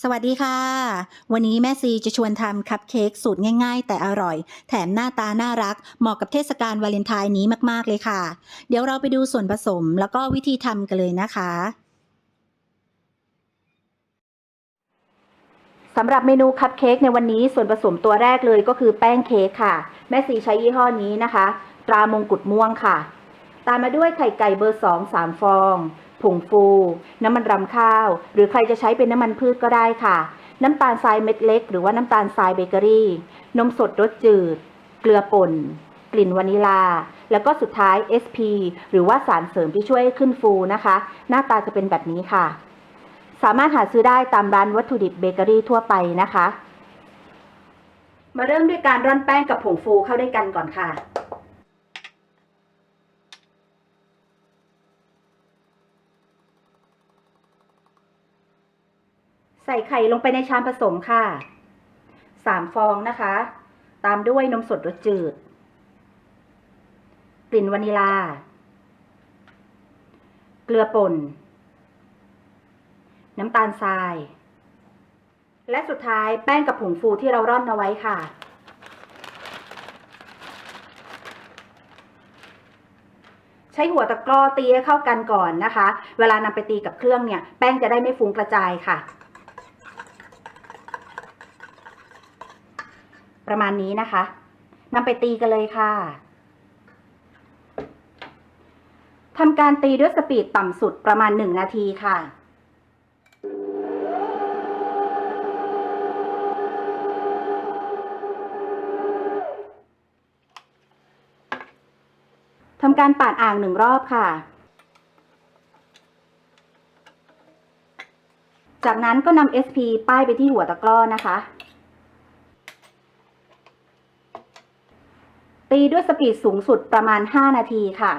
สวัสดีค่ะ วันนี้แม่ซีจะชวนทำคัพเค้กสูตรง่ายๆ แต่อร่อย แถมหน้าตาน่ารัก เหมาะกับเทศกาลวาเลนไทน์นี้มากๆเลยค่ะ เดี๋ยวเราไปดูส่วนผสมแล้วก็วิธีทำกันเลยนะคะสำหรับเมนูคัพเค้กในวันนี้ส่วนผสมตัวแรกเลยก็คือแป้งเค้กค่ะ แม่ซีใช้ยี่ห้อนี้นะคะ ตรามงกุฎม่วงค่ะ ตามมาด้วยไข่ไก่เบอร์2 3ฟอง ผงฟู น้ำมันรำข้าว หรือใครจะใช้เป็นน้ำมันพืชก็ได้ค่ะ น้ำตาลทรายเม็ดเล็ก หรือว่าน้ำตาลทรายเบเกอรี่ นมสดรสจืด เกลือป่น กลิ่นวานิลา แล้วก็สุดท้าย SP หรือว่าสารเสริมที่ช่วยให้ขึ้นฟูนะคะ หน้าตาจะเป็นแบบนี้ค่ะ สามารถหาซื้อได้ตามร้านวัตถุดิบเบเกอรี่ทั่วไปนะคะ มาเริ่มด้วยการร่อนแป้งกับผงฟูเข้าด้วยกันก่อนค่ะ ใส่ไข่ลงไปในชามผสมค่ะ สามฟองนะคะ ตามด้วยนมสดรสจืด กลิ่นวานิลา เกลือป่น น้ำตาลทราย และสุดท้ายแป้งกับผงฟูที่เราร่อนเอาไว้ค่ะ ใช้หัวตะกร้อตีให้เข้ากันก่อนนะคะ เวลานำไปตีกับเครื่องเนี่ย แป้งจะได้ไม่ฟุ้งกระจายค่ะ ประมาณนี้นะคะนำไปตีกันเลยค่ะทำการตีด้วยสปีดต่ำสุดประมาณ 1 นาทีค่ะทำการปาดอ่างหนึ่งรอบค่ะ จากนั้นก็นำ SP ป้ายไปที่หัวตะกร้อนะคะ ตีด้วยสปีดสูงสุดประมาณ 5 นาทีค่ะ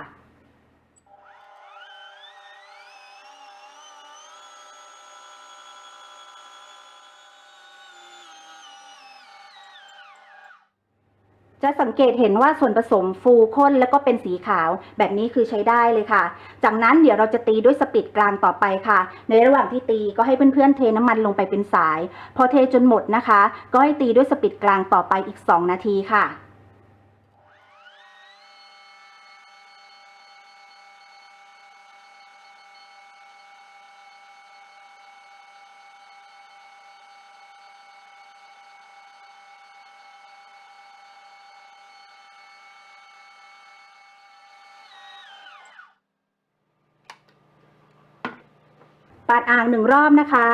จะสังเกตเห็นว่าส่วนผสมฟูข้นแล้วก็เป็นสีขาว แบบนี้คือใช้ได้เลยค่ะ จากนั้นเดี๋ยวเราจะตีด้วยสปีดกลางต่อไปค่ะ ในระหว่างที่ตีก็ให้เพื่อนๆเทน้ำมันลงไปเป็นสาย พอเทจนหมดนะคะ ก็ให้ตีด้วยสปีดกลางต่อไปอีก 2 นาทีค่ะ ปาดอ่างหนึ่งรอบนะคะ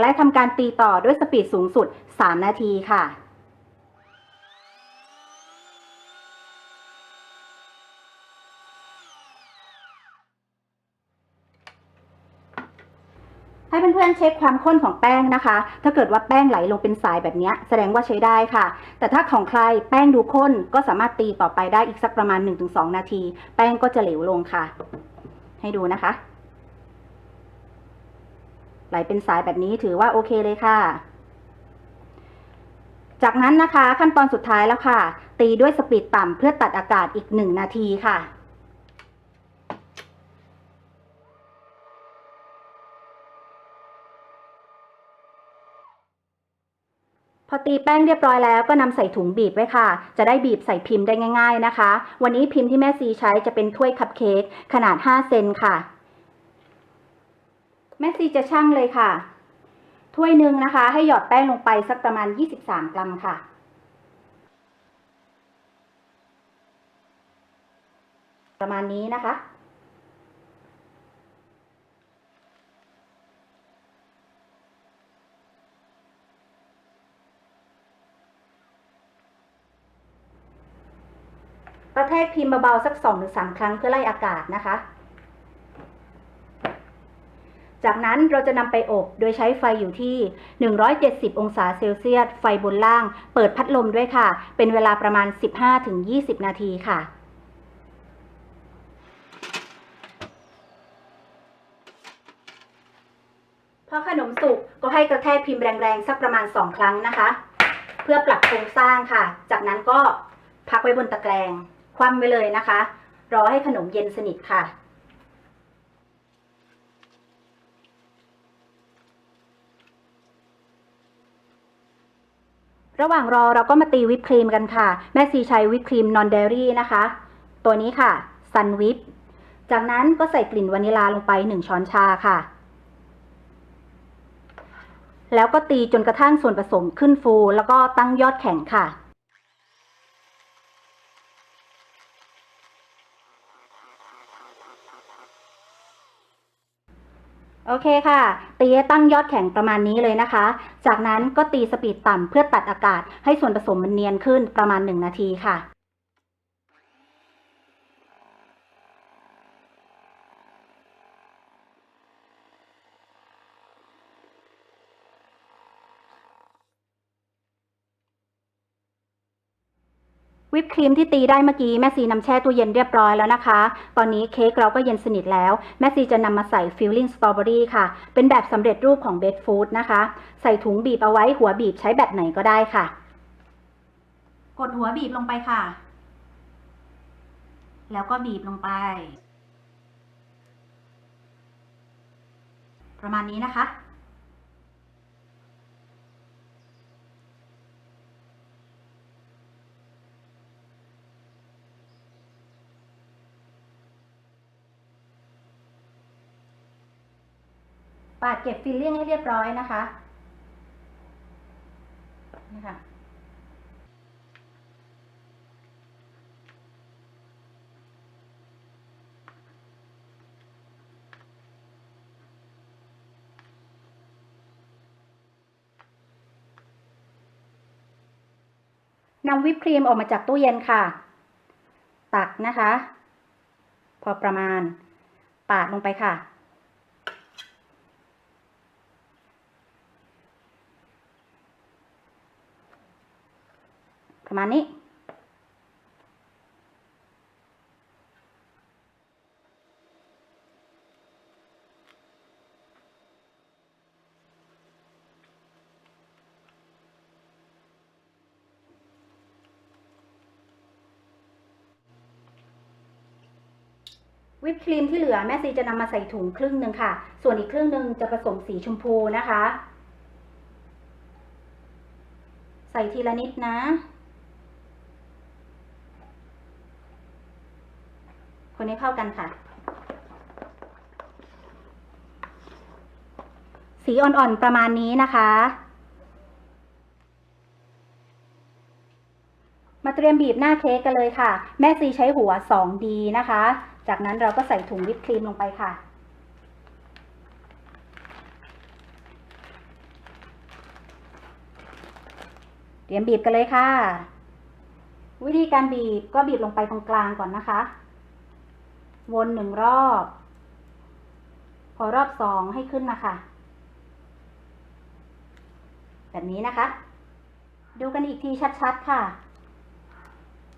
และทำการตีต่อด้วยสปีดสูงสุด 3 นาทีค่ะ เพื่อนๆเช็คความข้นของแป้งนะคะ ถ้าเกิดว่าแป้งไหลลงเป็นสายแบบนี้แสดงว่าใช้ได้ค่ะ แต่ถ้าของใครแป้งดูข้นก็สามารถตีต่อไปได้อีกสักประมาณ 1-2 นาที แป้งก็จะเหลวลงค่ะ ให้ดูนะคะ ไหลเป็นสายแบบนี้ถือว่าโอเคเลยค่ะ จากนั้นนะคะขั้นตอนสุดท้ายแล้วค่ะ ตีด้วยสปีดต่ำเพื่อตัดอากาศอีก 1 นาทีค่ะ พอตีแป้งเรียบร้อยแล้วก็นำใส่ถุงบีบไว้ค่ะ จะได้บีบใส่พิมพ์ได้ง่าย ๆนะคะ วันนี้พิมพ์ที่แม่ซีใช้จะเป็นถ้วยคัพเค้กขนาด 5 เซนค่ะ แม่ซีจะชั่งเลยค่ะ ถ้วยหนึ่งนะคะ ให้หยอดแป้งลงไปสักประมาณ 23 กรัมค่ะประมาณนี้นะคะ กระแทกพิมพ์เบาๆสัก2อหรือสครั้งเพื่อไล่อากาศนะคะ จากนั้นเราจะนำไปอบโดยใช้ไฟอยู่ที่ 170 องศาเซลเซียส ไฟบนล่าง เปิดพัดลมด้วยค่ะ เป็นเวลาประมาณ 15-20 นาทีค่ะพอขนมสุกก็ให้กระแทกพิมพ์แรงๆ สักประมาณ 2 ครั้งนะคะ เพื่อปรับโครงสร้างค่ะ จากนั้นก็พักไว้บนตะแกรง คว่ำไว้เลยนะคะ รอให้ขนมเย็นสนิทค่ะ ระหว่างรอเราก็มาตีวิปครีมกันค่ะ แม่ซีใช้วิปครีมนอนเดรี่นะคะ ตัวนี้ค่ะซันวิปจากนั้นก็ใส่กลิ่นวานิลาลงไป 1 ช้อนชาค่ะ แล้วก็ตีจนกระทั่งส่วนผสมขึ้นฟู แล้วก็ตั้งยอดแข็งค่ะ โอเคค่ะ ตีตั้งยอดแข็งประมาณนี้เลยนะคะ จากนั้นก็ตีสปีดต่ำเพื่อตัดอากาศให้ส่วนผสมมันเนียนขึ้นประมาณ 1 นาทีค่ะ วิปครีมที่ตีได้เมื่อกี้แม่ซีนำแช่ตู้เย็นเรียบร้อยแล้วนะคะ ตอนนี้เค้กเราก็เย็นสนิทแล้ว แม่ซีจะนำมาใส่ฟิลลิ่งสตรอเบอรี่ค่ะ เป็นแบบสำเร็จรูปของเบดฟู้ดนะคะ ใส่ถุงบีบเอาไว้หัวบีบใช้แบบไหนก็ได้ค่ะ กดหัวบีบลงไปค่ะ แล้วก็บีบลงไป ประมาณนี้นะคะ ปาดเก็บฟิลลิ่งให้เรียบร้อยนะคะนี่ค่ะนำวิปครีมออกมาจากตู้เย็นค่ะ ตักนะคะ พอประมาณ ปาดลงไปค่ะ ประมาณนี้ วิปครีมที่เหลือแม่ซีจะนำมาใส่ถุงครึ่งหนึ่งค่ะ ส่วนอีกครึ่งหนึ่งจะผสมสีชมพูนะคะ ใส่ทีละนิดนะ คนนี้เข้ากันค่ะ สีอ่อนๆประมาณนี้นะคะ มาเตรียมบีบหน้าเค้กกันเลยค่ะ แม่ซีใช้หัว 2D นะคะ จากนั้นเราก็ใส่ถุงวิปครีมลงไปค่ะเตรียมบีบกันเลยค่ะ วิธีการบีบก็บีบลงไปตรงกลางก่อนนะคะ วนหนึ่งรอบ พอรอบสองให้ขึ้นมาค่ะ แบบนี้นะคะ ดูกันอีกทีชัดๆค่ะ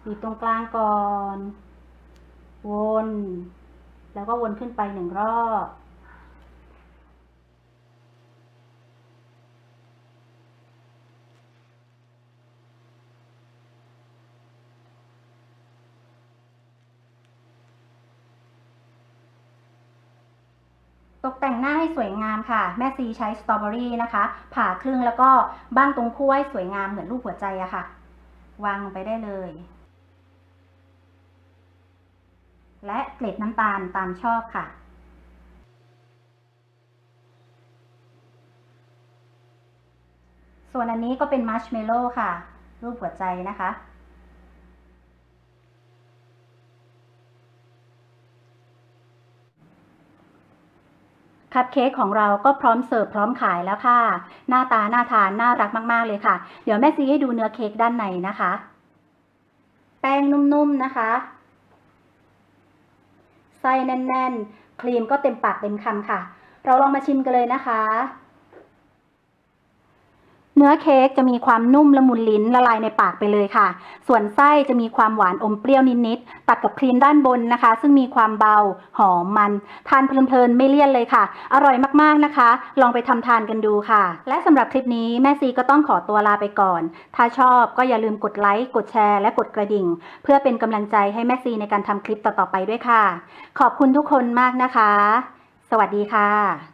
บีบตรงกลางก่อน วน แล้วก็วนขึ้นไปหนึ่งรอบ ตกแต่งหน้าให้สวยงามค่ะ แม่ซีใช้สตรอเบอรี่นะคะ ผ่าครึ่งแล้วก็บ้างตรงขั้วให้สวยงามเหมือนรูปหัวใจอะค่ะ วางลงไปได้เลย และเกล็ดน้ำตาลตามชอบค่ะ ส่วนอันนี้ก็เป็นมัชเมลโล่ค่ะ รูปหัวใจนะคะ คัพเค้กของเราก็พร้อมเสิร์ฟพร้อมขายแล้วค่ะ หน้าตาน่าทานน่ารักมากๆเลยค่ะ เดี๋ยวแม่ซีให้ดูเนื้อเค้กด้านในนะคะ แป้งนุ่มๆนะคะ ไส้แน่นๆ ครีมก็เต็มปากเต็มคำค่ะ เราลองมาชิมกันเลยนะคะ เนื้อเค้กจะมีความนุ่มละมุนลิ้นละลายในปากไปเลยค่ะ ส่วนไส้จะมีความหวานอมเปรี้ยวนิดๆ ตัดกับครีมด้านบนนะคะ ซึ่งมีความเบา หอมมัน ทานเพลินๆ ไม่เลี่ยนเลยค่ะ อร่อยมากๆนะคะ ลองไปทำทานกันดูค่ะ และสำหรับคลิปนี้แม่ซีก็ต้องขอตัวลาไปก่อน ถ้าชอบก็อย่าลืมกดไลค์ กดแชร์ และกดกระดิ่ง เพื่อเป็นกำลังใจให้แม่ซีในการทำคลิปต่อๆไปด้วยค่ะ ขอบคุณทุกคนมากนะคะ สวัสดีค่ะ